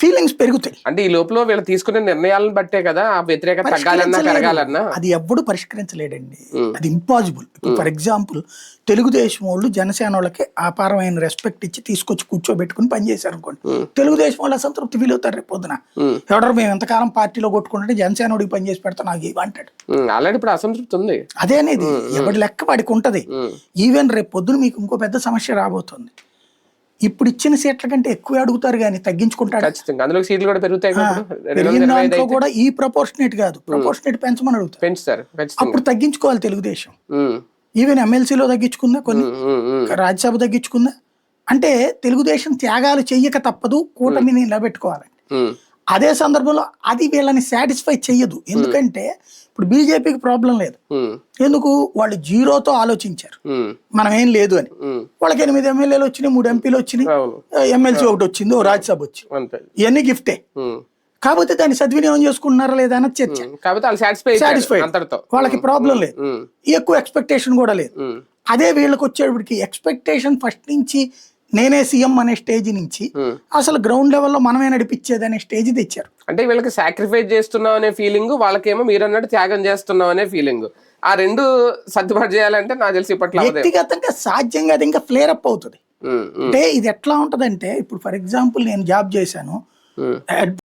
Feelings పెరుగుతాయి. అంటే ఈ లోపల వీళ్ళు తీసుకునే నిర్ణయాలను బట్టే కదా ఆ వ్యతిరేకత తగ్గాలన్నా. పెరగాలన్నా? అది ఎవ్వడు పరిష్కరించలేడండి. అది ఇంపాసిబుల్ ఫర్ ఎగ్జాంపుల్ తెలుగుదేశం వాళ్ళు జనసేన వాళ్ళకి అపారమైన రెస్పెక్ట్ ఇచ్చి తీసుకొచ్చి కూర్చోబెట్టుకుని పనిచేశారు అనుకోండి తెలుగుదేశం వాళ్ళు అసంతృప్తి ఫీల్ అవుతారు రేపు పొద్దున. ఎవడో మేము ఎంతకాలం పార్టీలో కొట్టుకుంటే జనసేన వాడికి పని చేసి పెడతా నాకు ఇవి అంటాడు. ఆల్రెడీ ఇప్పుడు అసంతృప్తి ఉంది. అదే అనేది. ఎవడి లెక్క వాడికి ఉంటది. ఈవెన్ రేపు పొద్దున మీకు ఇంకో పెద్ద సమస్య రాబోతుంది. ఇప్పుడు ఇచ్చిన సీట్ల కంటే ఎక్కువ అడుగుతారు కానీ తగ్గించుకుంటాడు. ఖచ్చితంగా. అందులో సీట్లు కూడా పెరుగుతాయి దాంట్లో కూడా ఈ ప్రపోర్షనేట్ కాదు. ప్రపోర్షనేట్ పెంచమని అడుగుతారు. పెంచుతారు అప్పుడు తగ్గించుకోవాలి తెలుగుదేశం. ఈవెన్ ఎమ్మెల్సీలో తగ్గించుకుందా కొన్ని. రాజ్యసభ తగ్గించుకుందా? అంటే తెలుగుదేశం త్యాగాలు చెయ్యక తప్పదు కూటమిని నిలబెట్టుకోవాలండి. అదే సందర్భంలో అది వీళ్ళని సాటిస్ఫై చెయ్యదు. ఎందుకంటే ఇప్పుడు బీజేపీకి ప్రాబ్లం లేదు. ఎందుకు? వాళ్ళు జీరోతో ఆలోచించారు. మనం ఏం లేదు అని. వాళ్ళకి ఎనిమిది ఎమ్మెల్యేలు వచ్చినాయి మూడు ఎంపీలు వచ్చినాయి. ఎమ్మెల్సీ ఒకటి వచ్చింది ఓ రాజ్యసభ వచ్చింది ఇవన్నీ గిఫ్టే. కాకపోతే దాన్ని సద్వినియోగం చేసుకుంటున్నారా లేదా అన్నది చర్చ. సాటిస్ఫై వాళ్ళకి ప్రాబ్లం లేదు. ఎక్కువ ఎక్స్పెక్టేషన్ కూడా లేదు. అదే వీళ్ళకి వచ్చేటప్పటికి ఎక్స్పెక్టేషన్ ఫస్ట్ నుంచి నేనే సీఎం అనే స్టేజ్ నుంచి. అసలు గ్రౌండ్ లెవెల్లో మనమే నడిపించేది అనే స్టేజ్ తెచ్చారు. అంటే వీళ్ళకి సాక్రిఫైస్ చేస్తున్నాం అనే ఫీలింగ్ వాళ్ళకేమో మీరు అన్నట్టు త్యాగం చేస్తున్నాం అనే ఫీలింగ్ ఆ రెండు సర్దుబాటు చేయాలంటే నాకు తెలిసి ఇప్పట్లో వ్యక్తిగతంగా సాధ్యంగా అది ఇంకా ఫ్లేర్ అప్ అవుతుంది. అంటే ఇది ఎట్లా ఉంటదంటే ఇప్పుడు ఫర్ ఎగ్జాంపుల్ నేను జాబ్ చేశాను.